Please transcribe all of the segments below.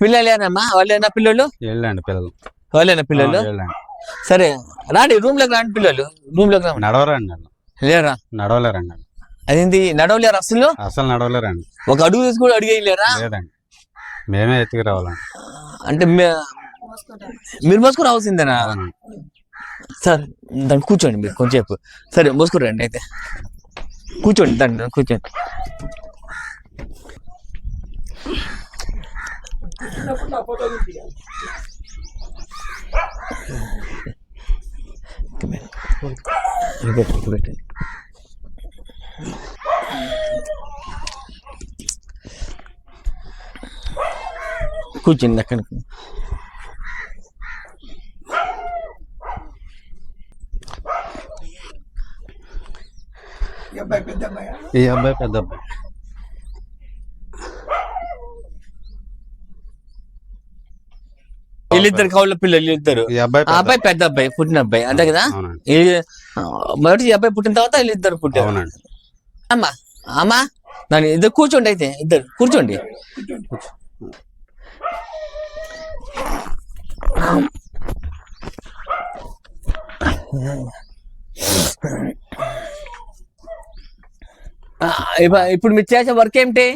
పిల్లలేనమ్మా వాళ్ళేనా పిల్లలు? వెళ్ళండి పిల్లలు. వాళ్ళేనా పిల్లలు? సరే రాండి రూమ్లోకి రాండి పిల్లలు. రూమ్లోకి రాండి. నడవరండి వాళ్ళు. లేరా? నడవలేరండి వాళ్ళు. అదేంటి నడవలేరు అసలు? అసలు నడవలేరండి. ఒక అడుగు వేసి కూడా అడిగేయలేరా? లేదండి. మేమే ఎత్తుకు రావాలండి అంటే మీరు మోసుకు రావాల్సిందేనా. సార్ దాన్ని కూర్చోండి మీరు కొంచెంసేపు. సరే మోసుకురండి అయితే. కూర్చోండి దాన్ని కూర్చోండి. పెట్టండి. ఇక్కడ పెట్టండి, ఇక్కడ కూర్చోండి అక్కడ ఈ అబ్బాయి పెద్ద అబ్బాయి వీళ్ళిద్దరు కౌళ్ళ పిల్లలు వీళ్ళిద్దరు. ఆ పెద్ద అబ్బాయి పెద్ద అబ్బాయి పుట్టిన అబ్బాయి అంతే కదా? మొదటి అబ్బాయి పుట్టిన తర్వాత వీళ్ళిద్దరు పుట్టారు. అమ్మా అమ్మా దాని ఇద్దరు కూర్చోండి అయితే ఇద్దరు కూర్చోండి. ఇప్పుడు మీరు చేసే వర్క్ ఏమిటి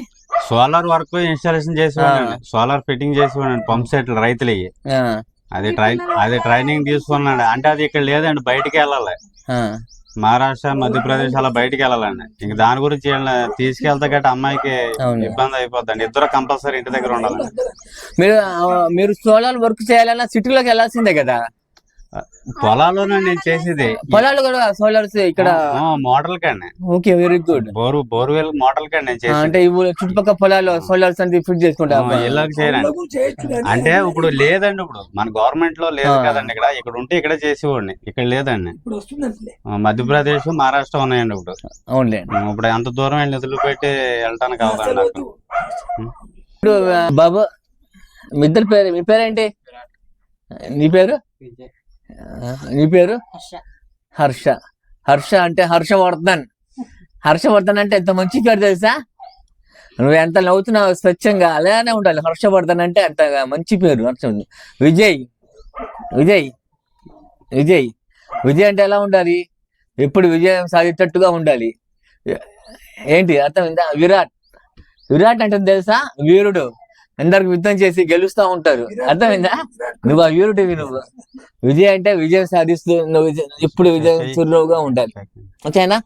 సోలార్ వర్క్ ఇన్స్టాలేషన్ చేసి సోలార్ ఫిట్టింగ్ చేసి పంప్ సెట్లు రైతులయ్యి ఆ, అది ట్రై అది ట్రైనింగ్ తీసుకున్నాడు. అంటే అది ఇక్కడ లేదండి బయటికి వెళ్ళాలి. మహారాష్ట్ర మధ్యప్రదేశ్ అలా బయటికి వెళ్ళాలండి. ఇంక దాని గురించి తీసుకెళ్తా గట్ట అమ్మాయికి. ఇబ్బంది అయిపోద్దండి. ఇద్దరు కంపల్సరీ ఇంటి దగ్గర ఉండాలండి మీరు మీరు సోలార్ వర్క్ చేయాలన్నా సిటీలోకి వెళ్ళాల్సిందే కదా. పొలాల్లోనే నేను చేసేది. పొలాలు కూడా సోలార్స్ ఇక్కడ మోడల్ కండి okay very good. Bore borewell model కండి నేను చేసేది. అంటే చుట్టుపక్కల పొలాలు సోలార్స్ అంటే ఫిట్ చేసుకుంటా ఇళ్ళకి చేయరండి అంటే ఇప్పుడు లేదండి ఇప్పుడు. మన గవర్నమెంట్లో లేదు. కదండి ఇక్కడ. ఇక్కడ ఉంటే ఇక్కడ చేసేవాడిని. ఇక్కడ లేదండి. మధ్యప్రదేశ్ మహారాష్ట్ర ఉన్నాయండి ఇప్పుడు. ఇప్పుడు ఎంత దూరం వెళ్ళి నిధులు పెట్టి వెళ్ళటానికి అవదండి నాకు. ఇప్పుడు బాబు మీ ఇద్దరు పేరు మీ పేరేంటి? నీ పేరు? నీ పేరు? హర్ష. హర్ష. అంటే హర్షవర్ధన్. హర్షవర్ధన్ అంటే ఎంత మంచి పేరు తెలుసా? నువ్వు ఎంత నవ్వుతున్నావు స్వచ్ఛంగా అలానే ఉండాలి. హర్షవర్ధన్ అంటే అంత మంచి పేరు. హర్షవర్ధన్ విజయ్. విజయ్. విజయ్. విజయ్ అంటే ఎలా ఉండాలి? ఎప్పుడు విజయం సాధించేటట్టుగా ఉండాలి. ఏంటి? అర్థమైందా? విరాట్. విరాట్ అంటే తెలుసా? వీరుడు. అందరికి యుద్ధం చేసి గెలుస్తా ఉంటారు. అర్థమైందా? నువ్వు ఆ వీరుడివి నువ్వు. విజయ్ అంటే విజయం సాధిస్తూ నువ్వు విజయ- ఎప్పుడు విజయం చిరునవ్వుగా ఉండాలి ఓకేనా?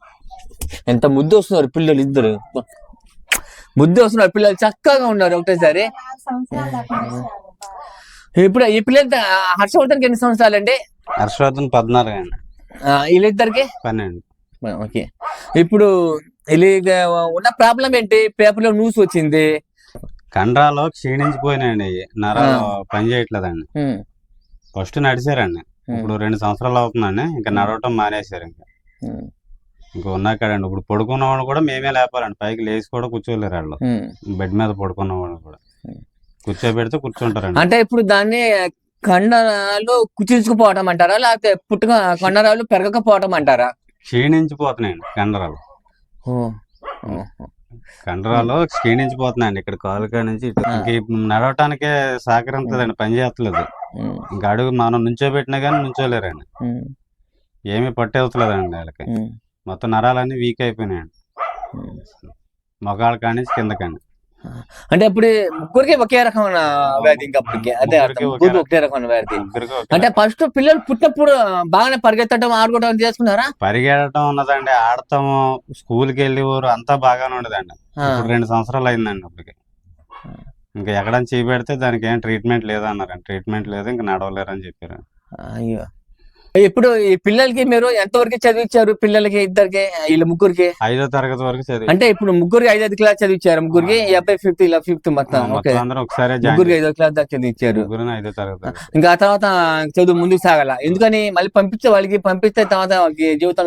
ఎంత ముద్దు వస్తున్నారు పిల్లలు ఇద్దరు. ముద్దు వస్తున్నారు పిల్లలు చక్కగా ఉన్నారు ఒకటేసారి. ఇప్పుడు ఈ పిల్లలు హర్షవర్ధన్కి ఎన్ని సంవత్సరాలు అండి హర్షవర్ధన్ పద్నాలుగు అండి. వీళ్ళిద్దరికి? పన్నెండు. ఓకే. ఇప్పుడు వీళ్ళ ఉన్న ప్రాబ్లం ఏంటి? పేపర్లో న్యూస్ వచ్చింది. కండరాలు క్షీణించిపోయినాయండి. నరాలు పని చేయట్లేదండి. ఉమ్, ఫస్ట్ నడిచారండి. ఇప్పుడు రెండు సంవత్సరాలు అవుతుందండి. ఇంకా నడవటం మానేశారు ఇంకా. ఇంకా ఉన్నాకడండి ఇప్పుడు పడుకున్న వాళ్ళు కూడా మేమే లేపాలండి. పైకి లేచి కూడా కూర్చోలేరు వాళ్ళు. బెడ్ మీద పడుకున్న వాళ్ళు కూడా. కూర్చోబెడితే కూర్చుంటారండి. అంటే ఇప్పుడు దాన్ని కండరాలు కుచించుకుపోవటం అంటారా? లేకపోతే పుట్టుక కండరాలు పెరగకపోవటం అంటారా? క్షీణించిపోతున్నాయండి కండరాలు. కండరాలు క్షీణించిపోతున్నాయండి. ఇక్కడ కాలుకా నుంచి నడవటానికే సహకరించదండి పని చేస్తలేదు ఇంకా అడుగు మనం నుంచోబెట్టినా కానీ నుంచోలేరండి. ఏమీ పట్టేవతలేదండి వాళ్ళకి. మొత్తం నరాలన్నీ వీక్ అయిపోయినాయండి. మొగాళ్ళ కాడి నుంచి కిందకండి. అంటే ఇప్పుడు ముగ్గురికి ఒకే రకమైన వ్యాధి ఇంకా అప్పటికి. అదే అర్థం. ముగ్గురికి ఒకే రకమైన వ్యాధి. అంటే ఫస్ట్ పిల్లలు పుట్టినప్పుడు బాగానే పరిగెత్తడం ఆడుకోవడం చేసుకున్నారా? పరిగెడటం ఉన్నదండి. ఆడతాము. స్కూల్కి వెళ్ళి ఊరు అంతా బాగానే ఉండదండి. రెండు సంవత్సరాలు అయిందండి అప్పటికి. ఇంకా ఎక్కడైనా చేపెడితే దానికి ఏం ట్రీట్మెంట్ లేదన్నారండి. ట్రీట్మెంట్ లేదు ఇంకా నడవలేరని చెప్పారు. అయ్యో. ఇప్పుడు ఈ పిల్లలకి మీరు ఎంతవరకు చదివించారు పిల్లలకి ఇద్దరికి వీళ్ళ ముగ్గురికి? ఐదో తరగతి వరకు చదివి అంటే ఇప్పుడు ముగ్గురికి ఐదు క్లాస్ చదివించారు ముగ్గురికి అబ్బాయి ఫిఫ్త్ ఇలా ఫిఫ్త్ మొత్తం. ఓకే. ఒకసారి ముగ్గురికి ఐదో క్లాస్ దాకా చదివించారు ఐదో తరగతి వరకు. ఇంకా ఆ తర్వాత చదువు ముందుకు సాగాల. ఎందుకని? మళ్ళీ పంపిస్తే వాళ్ళకి పంపిస్తే తర్వాత వాళ్ళకి జీవితం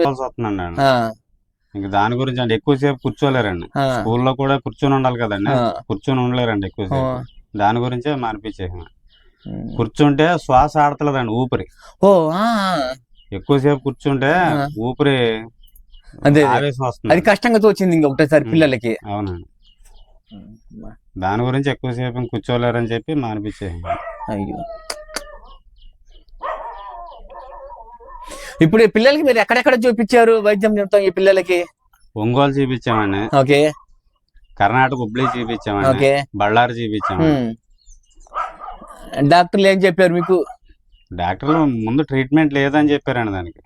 ఇంకా దాని గురించి అంటే ఎక్కువసేపు కూర్చోలేరండి. స్కూల్లో కూడా కూర్చొని ఉండాలి కదండి. కూర్చొని ఉండలేరండి ఎక్కువసేపు. దాని గురించే మానిపించేసాను ఉమ్. కూర్చుంటే శ్వాస ఆడతలేదండి ఊపిరి. ఓ ఎక్కువసేపు కూర్చుంటే. ఊపిరి అదే అదే. కష్టంగా తోచింది ఇంకా ఒకటేసారి. పిల్లలకి. అవునండి. దాని గురించి ఎక్కువసేపు కూర్చోలేరని చెప్పి మానిపించేసాను అయ్యో. ఇప్పుడు పిల్లలకి మీరు ఎక్కడెక్కడ చూపించారు వైద్యం చెప్తాం ఈ పిల్లలకి? ఒంగోలు చూపించామండి. ఓకే. కర్ణాటక హుబ్లీ చూపించామండి. బళ్ళారి చూపించామండి. ఉమ్. డాక్టర్లు ఏం చెప్పారు మీకు? డాక్టర్లు ముందు ట్రీట్మెంట్ లేదని చెప్పారండి దానికి.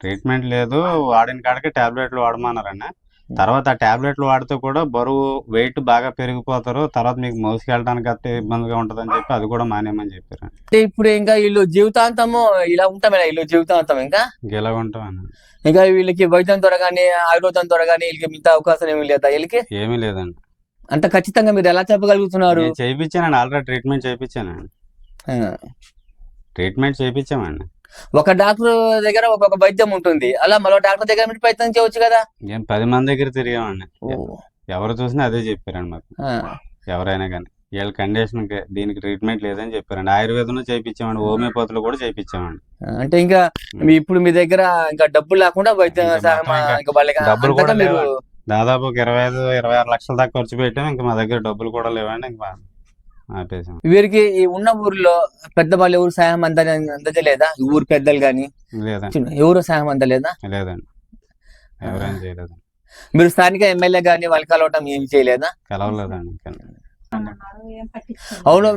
ట్రీట్మెంట్ లేదు వాడిన కాడికి టాబ్లెట్లు వాడమన్నారండి తర్వాత ఆ టాబ్లెట్లు వాడితే కూడా బరువు వెయిట్ బాగా పెరిగిపోతారు. తర్వాత మీకు మోసుకెళ్ళడానికి అట్టే ఇబ్బందిగా ఉంటుందని చెప్పి అది కూడా మానేయమని చెప్పారు అంటే ఇప్పుడు ఇంకా వీళ్ళు జీవితాంతము ఇలా ఉంటామే వీళ్ళు జీవితాంతం ఇంకా? ఇంకెలా ఉంటామని ఇంకా వీళ్ళకి వైద్యం ద్వారా కానీ ఆయుర్వేదం ద్వారా కానీ వీళ్ళకి మిగతా అవకాశం ఏమి లేదా? వీళ్ళకి? ఏమీ లేదండి. అంత ఖచ్చితంగా మీరు ఎలా చెప్పగలుగుతున్నారు? నేను చేయించానండి ఆల్రెడీ ట్రీట్మెంట్ చేయించానండి. ట్రీట్మెంట్ చేయించామండి ఒక డాక్టర్ దగ్గర ఒక్కొక్క వైద్యం ఉంటుంది. అలా మరో డాక్టర్ దగ్గర మీరు ప్రయత్నం చేయవచ్చు కదా? ఏం పది మంది దగ్గర తిరిగామండి. ఎవరు చూసినా అదే చెప్పారండి మాకు. ఎవరైనా కానీ. వీళ్ళ కండిషన్ దీనికి ట్రీట్మెంట్ లేదని చెప్పారండి. ఆయుర్వేదంలో చేయించామండి హోమియోపతిలో కూడా చేయించామండి అంటే ఇంకా ఇప్పుడు మీ దగ్గర ఇంకా డబ్బులు లేకుండా వైద్యం డబ్బులు కూడా. దాదాపు ఒక ఇరవై ఐదు ఇరవై ఆరు లక్షల దాకా ఖర్చు పెట్టాం. ఇంకా మా దగ్గర డబ్బులు కూడా లేవండి. ఇంకా ఆపేసాం. వీరికి ఈ ఉన్న ఊర్లో పెద్ద వాళ్ళు ఎవరు సహాయం అంద అందజలేదా ఈ ఊరు పెద్దలు కానీ లేదండి. ఎవరు సహాయం అందలేదా? లేదండి. ఎవరైనా చేయలేదండి. మీరు స్థానిక ఎమ్మెల్యే గాని వాళ్ళు కలవటం ఏం చేయలేదా? కలవలేదండి అవును.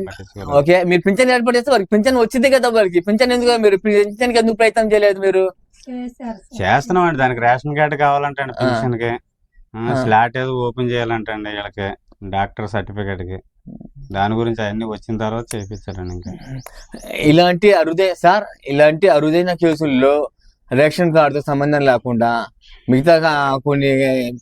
ఓకే. మీరు పింఛన్ ఏర్పాటు చేస్తే వారికి పింఛన్ వచ్చింది కదా వారికి. పింఛన్ ఎందుకు మీరు పింఛన్కి ఎందుకు ప్రయత్నం చేయలేదు మీరు? చేస్తున్నాం అండి దానికి రేషన్ కార్డు కావాలంటే అండి ఆ. పెన్షన్కి ఆ. స్లాట్ ఏదో ఓపెన్ చేయాలంటే అండి వీళ్ళకి డాక్టర్ సర్టిఫికేట్కి దాని గురించి అవన్నీ వచ్చిన తర్వాత చేయించారండి ఇంకా. ఇలాంటి అరుదే సార్ ఇలాంటి అరుదైన కేసుల్లో రేషన్ కార్డుతో సంబంధం లేకుండా మిగతా కొన్ని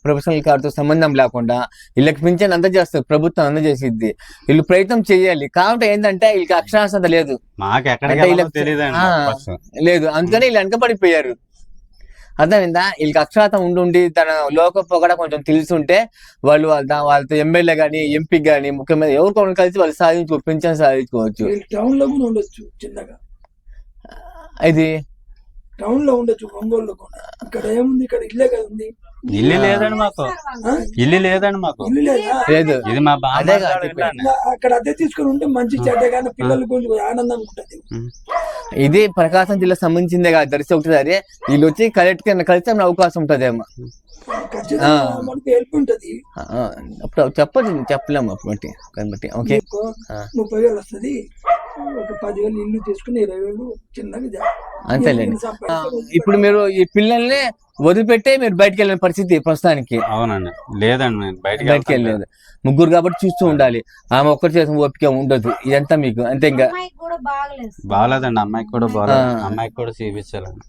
ప్రొఫెషనల్ కార్డుతో సంబంధం లేకుండా వీళ్ళకి పింఛన్ అందజేస్తారు ప్రభుత్వం అందజేసిద్ది. వీళ్ళు ప్రయత్నం చేయాలి. కాబట్టి ఏంటంటే వీళ్ళకి అక్షరాస్యత లేదు. లేదు. అందుకని వీళ్ళు వెనకబడిపోయారు. అర్థమైందా? వీళ్ళకి అక్షరాతం ఉండుండి తన లోక పొగడ కొంచెం తెలుసుంటే వాళ్ళు వాళ్ళ వాళ్ళతో ఎమ్మెల్యే గాని ఎంపీ గాని ముఖ్యమంత్రి ఎవరికొకరు కలిసి వాళ్ళు సాధించుకో పింఛన్ సాధించుకోవచ్చు. టౌన్లో కూడా ఉండొచ్చు చిన్నగా. ఇది? టౌన్లో ఉండొచ్చు ఒంగోలులో కూడా. ఇక్కడ ఏముంది? ఇక్కడ ఇల్లే కదా ఉంది ఇల్లు లేదండి మాకు? ఇల్లు లేదండి మాకు. ఇల్లు లేదా. లేదు. ఇది మా బామ్మ అదే కాదు అక్కడ అద్దె తీసుకుని ఉంటే మంచి చెడ్డ కానీ పిల్లలు కొంచెం ఆనందంగా ఉంటది. ఇది ప్రకాశం జిల్లా సంబంధించిందే కాదు దర్శి ఒకటిసారి వీళ్ళు వచ్చి కలెక్ట్ కలిసి ఏమైనా అవకాశం ఉంటదేమో. ఖచ్చితంగా ఆ. మనకి హెల్ప్ ఉంటది. ఆ, అప్పుడు చెప్పదు చెప్పలేము అప్పుడు బట్టి ఓకే. ముప్పై వేలు వస్తది. ఒక పదివేలు ఇల్లు తీసుకుని ఇరవై వేలు చిన్నగా అంతేలేండి. ఇప్పుడు మీరు ఈ పిల్లల్ని వదిలిపెట్టే మీరు బయటకు వెళ్ళిన పరిస్థితి ప్రస్తుతానికి. అవునండి. లేదండి నేను బయటికి బయటకు. వెళ్ళలేదు. ముగ్గురు కాబట్టి చూస్తూ ఉండాలి. ఆమె ఒక్కటి చేసిన ఓపిక ఉండదు. ఇదంతా మీకు అంతే ఇంకా. అమ్మాయికి కూడా బాగలేదు. బాగాలేదండి. అమ్మాయికి కూడా బాగాలేదు. ఆ. అమ్మాయికి కూడా చూపించాలండి.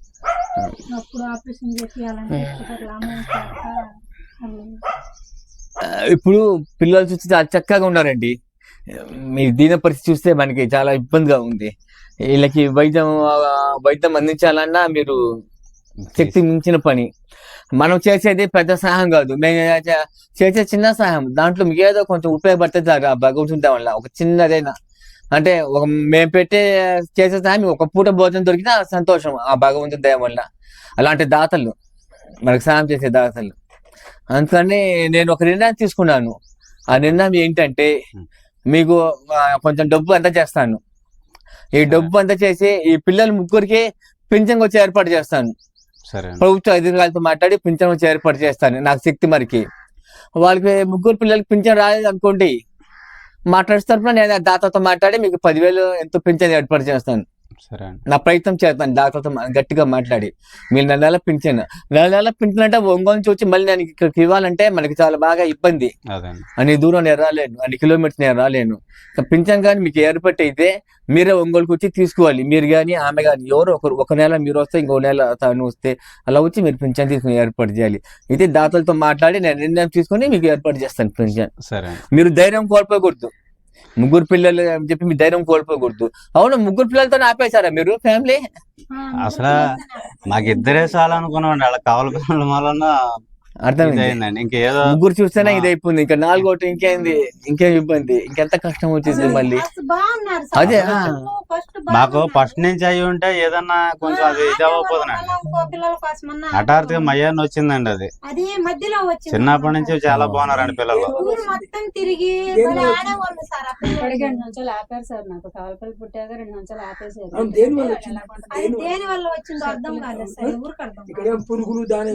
ఇప్పుడు పిల్లలు చూస్తే చాలా చక్కగా ఉన్నారండి. మీ దీన పరిస్థితి చూస్తే మనకి చాలా ఇబ్బందిగా ఉంది. వీళ్ళకి వైద్యం వైద్యం అందించాలన్నా మీరు శక్తి మించిన పని. మనం చేసేది పెద్ద సహాయం కాదు. మేము చేసే చిన్న సహాయం. దాంట్లో మీకు ఏదో కొంచెం ఉపయోగపడుతుంది ఆ భగవంతుడి వల్ల. ఒక చిన్నదైనా. అంటే ఒక మేము పెట్టే చేసే సహాయం ఒక పూట భోజనం దొరికినా సంతోషం ఆ భగవంతుడి దయ వల్ల. అలాంటి దాతలు. మనకు సహాయం చేసే దాతలు. అందుకని నేను ఒక నిర్ణయం తీసుకున్నాను. ఆ నిర్ణయం ఏంటంటే మీకు కొంచెం డబ్బు అంతా చేస్తాను. ఈ డబ్బు అంతా చేసి ఈ పిల్లల ముగ్గురికి పింఛన్ వచ్చి ఏర్పాటు చేస్తాను. ప్రభుత్వ అధికారులతో మాట్లాడి పింఛన్ వచ్చి ఏర్పాటు చేస్తాను నాకు శక్తి మరికి. వాళ్ళకి ముగ్గురు పిల్లలకి పింఛన్ రాలేదు అనుకోండి మా ట్రస్ట్ తరఫున నేను దాతతో మాట్లాడి మీకు పదివేలు ఎంతో పింఛన్ ఏర్పాటు చేస్తాను. సరే నా ప్రయత్నం చేస్తాను డాక్టర్తో గట్టిగా మాట్లాడి. మీరు నెల నెల పింఛను నెల నెల పింఛన్ అంటే ఒంగోలు నుంచి వచ్చి మళ్ళీ నేను ఇక్కడికి ఇవ్వాలంటే మనకి చాలా బాగా ఇబ్బంది. అన్ని దూరం నేను రాలేను అన్ని కిలోమీటర్స్ నేను రాలేను. పింఛన్ కానీ మీకు ఏర్పాటు అయితే మీరే ఒంగోలుకి వచ్చి తీసుకోవాలి. మీరు కానీ ఆమె కానీ ఎవరో ఒకరు ఒక నెల మీరు వస్తే ఇంకో నెల తను వస్తే అలా వచ్చి మీరు పింఛన్ తీసుకుని ఏర్పాటు చేయాలి. ఇది దాతలతో మాట్లాడి నేను నిర్ణయం తీసుకుని మీకు ఏర్పాటు చేస్తాను పింఛన్. మీరు ధైర్యం కోల్పోకూడదు. ముగ్గురు పిల్లలు అని చెప్పి మీ ధైర్యం కోల్పోకూడదు. అవును ముగ్గురు పిల్లలతో ఆపేశారా మీరు ఫ్యామిలీ? అసలు మాకు ఇద్దరే చాలు అనుకున్నాం వాళ్ళ కావాలి అర్థమైంది ఇంకేదో ముగ్గురు చూస్తేనే. ఇది అయిపోయింది ఇంకా నాలుగోటి ఇంకేంది ఇంకేం ఇబ్బంది ఇంకెంత కష్టం వచ్చింది మళ్ళీ అదే, మాకు ఫస్ట్ నుంచి అయ్యి ఉంటే ఏదన్నా కొంచెం అది ఇది కోసమన్నా హఠాత్తుగా మయ్యాన్ని వచ్చిందండి అది అది మధ్యలో వచ్చింది చిన్నప్పటి నుంచి చాలా బాగున్నారండి పిల్లలు మొత్తం తిరిగి ఆపారు సార్ నాకు కావలపల్లి పుట్టాక రెండు ఆపేసారు అవును, దేని వల్ల వచ్చింది అది దేని వల్ల? దేని వల్ల వచ్చిందో అర్థం కాలేదు సార్ ఎవరికి అర్థం ఇక్కడ ఏం పురుగులు దాని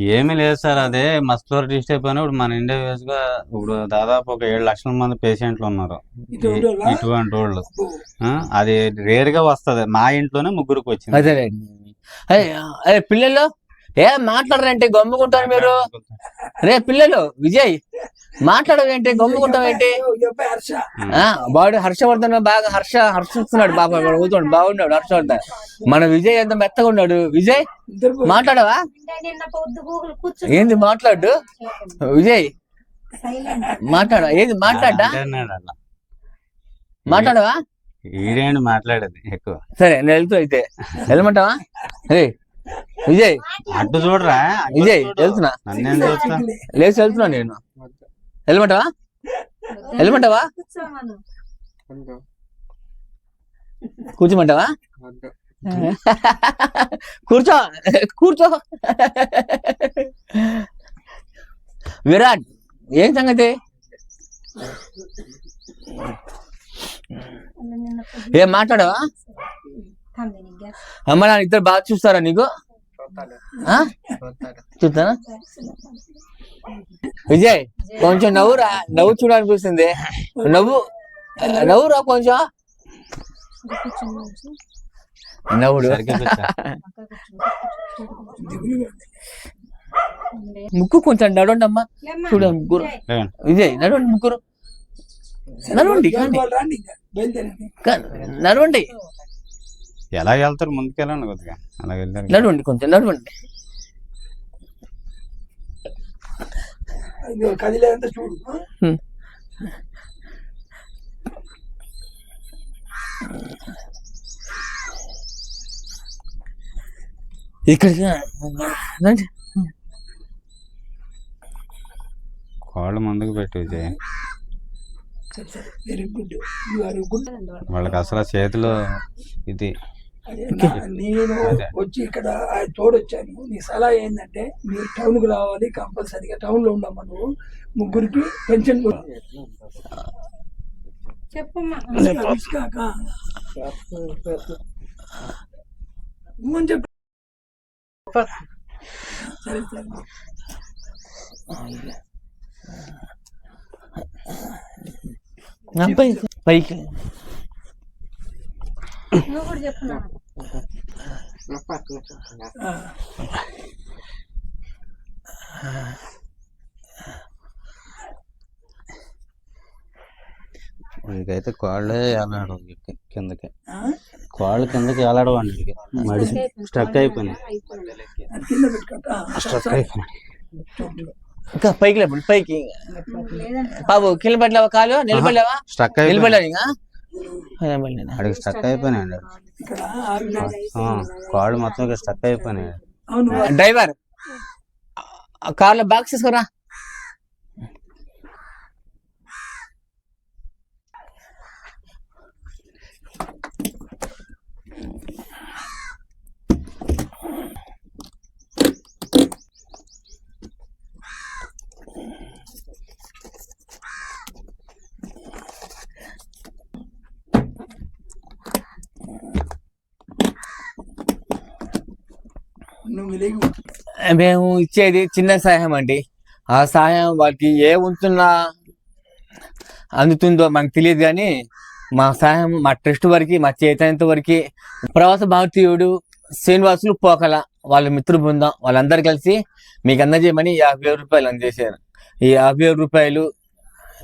ఏమీ లేదు సార్ అదే మస్కులర్ డిస్టర్బ్ అని ఇప్పుడు మన ఇండియా వేస్గా ఇప్పుడు దాదాపు ఒక ఏడు లక్షల మంది పేషెంట్లు ఉన్నారు. ఇటువంటి వాళ్ళా? అది రేర్గా వస్తది. మా ఇంట్లోనే ముగ్గురికి వచ్చింది. అరే పిల్లలు? ఏ మాట్లాడరంటే? గమ్ముకుంటారు మీరు? రే పిల్లలు విజయ్ మాట్లాడవేంటి? హర్ష ఆ, వాడు హర్షవర్ధన్ బాగా హర్ష హర్షిస్తున్నాడు బాబా వాడు ఊతున్నాడు బాగున్నాడు హర్షవర్ధన్. మన విజయ్ ఎంత మెత్తగా ఉన్నాడు. విజయ్ మాట్లాడవా? ఏంది మాట్లాడు? విజయ్ మాట్లాడ. ఏది మాట్లాడా. మాట్లాడవా? మాట్లాడేది ఎక్కువ. సరే నేను వెళ్తూ అయితే. వెళ్ళమంటావా? రే విజయ్. అడ్డు చూడరా? విజయ్. వెళ్తున్నా. లేచి వెళ్తున్నా నేను. వెళ్ళమంటావా? వెళ్ళమంటావా? కూర్చోమంటావా? కూర్చో. కూర్చో. విరాట్ ఏం సంగతి? ఏం మాట్లాడవా? అమ్మ నాన్న ఇద్దరు బాగా చూస్తారా నీకు? ఆ? చూస్తానా? విజయ్ కొంచెం నవ్వురా నవ్వు చూడాలనిపిస్తుంది నవ్వు. నవ్వురా కొంచెం. నవ్వుడు. ముక్కు కొంచెం నడవండి అమ్మా. చూడ ముగ్గురు. విజయ్. నడవండి ముగ్గురు. నడవండి నడవండి. ఎలా వెళ్తారు ముందుకెళ్ళండి కొద్దిగా? అలా వెళ్ళారు నడవండి కొంచెం నడవండి. కదిలేదంతా చూడు. ఇక్కడికి. కాళ్ళు ముందుకు పెట్టి విజయ్. సరే సరే very good you are good వాళ్ళకి అసలు చేతిలో ఇది నేను. వచ్చి ఇక్కడ తోడొచ్చాను. నీ సలహా ఏంటంటే మీరు టౌన్కు రావాలి కంపల్సరీగా. టౌన్లో ఉండమ్మా నువ్వు. ముగ్గురికి పెన్షన్. చెప్పమ్మా. చెప్పు. సరే సరే. పైకి. వీడికైతే కాళ్ళే వేలాడు కిందకి? కాళ్ళు కిందకి వేలాడవండి వీడికి మడిసి స్ట్రక్ పెట్టుకుంటా స్ట్రక్ అయిపోయినాయి ఇంకా పైకి లేపండి పైకి. బాబు కింద పడలేవా కాలు? నిలబడలేవా? స్ట్రక్ నిలబడలేదు ఇంకా? అడిగి స్ట్రక్ అయిపోయినాయండి ఇక్కడ ఆరు ఆ, కాళ్ళు మొత్తం స్ట్రక్ అయిపోయినాయి. అవును. డ్రైవర్ ఆ కార్లో బాక్స్ తీసుకురా నువ్వు లేవు మేము ఇచ్చేది చిన్న సహాయం అండి. ఆ సహాయం వాళ్ళకి ఏ ఉంటున్నా అందుతుందో మనకు తెలియదు కానీ మా సహాయం మా ట్రస్ట్ వరకు మా చైతన్యత వరకు ప్రవాస భారతీయుడు శ్రీనివాసులు పోకల వాళ్ళ మిత్ర బృందం వాళ్ళందరూ కలిసి మీకు అందజేయమని యాభై రూపాయలు అందజేశారు. ఈ యాభై రూపాయలు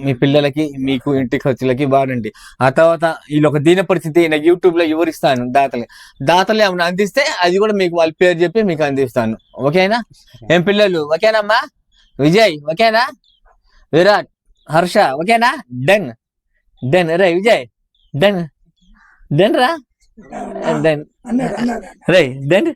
మీ పిల్లలకి మీకు ఇంటి ఖర్చులకి వాడండి. ఆ తర్వాత వీళ్ళు ఒక దీన పరిస్థితి నేను యూట్యూబ్లో వివరిస్తాను దాతలు. దాతలు ఏమైనా అందిస్తే అది కూడా మీకు వాళ్ళ పేరు చెప్పి మీకు అందిస్తాను. ఓకేనా? ఏం పిల్లలు? ఓకేనమ్మా? విజయ్ ఓకేనా? విరాట్ హర్ష ఓకేనా? డన్. డన్. రే విజయ్. డన్. డన్ రా. Done. Ray done.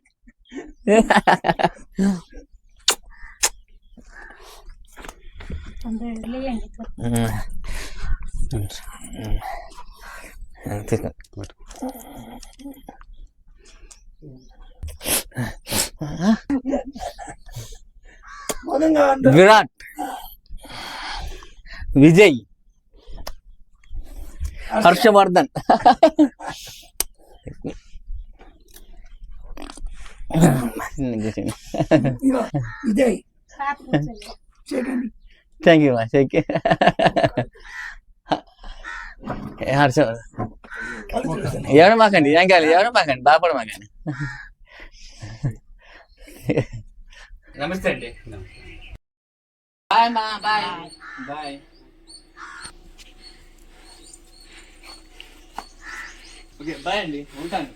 Virat. Vijay. Harshavardhan. Vijay. Thank you మా థ్యాంక్ యూ చూస్తాను ఎవరు మాకండి? ఏం కాదు ఎవరు మాకండి? బాపడ మాకండి. నమస్తే అండి. బాయ్ మా బాయ్. బాయ్. ఓకే బాయ్ అండి. ఉంటాను.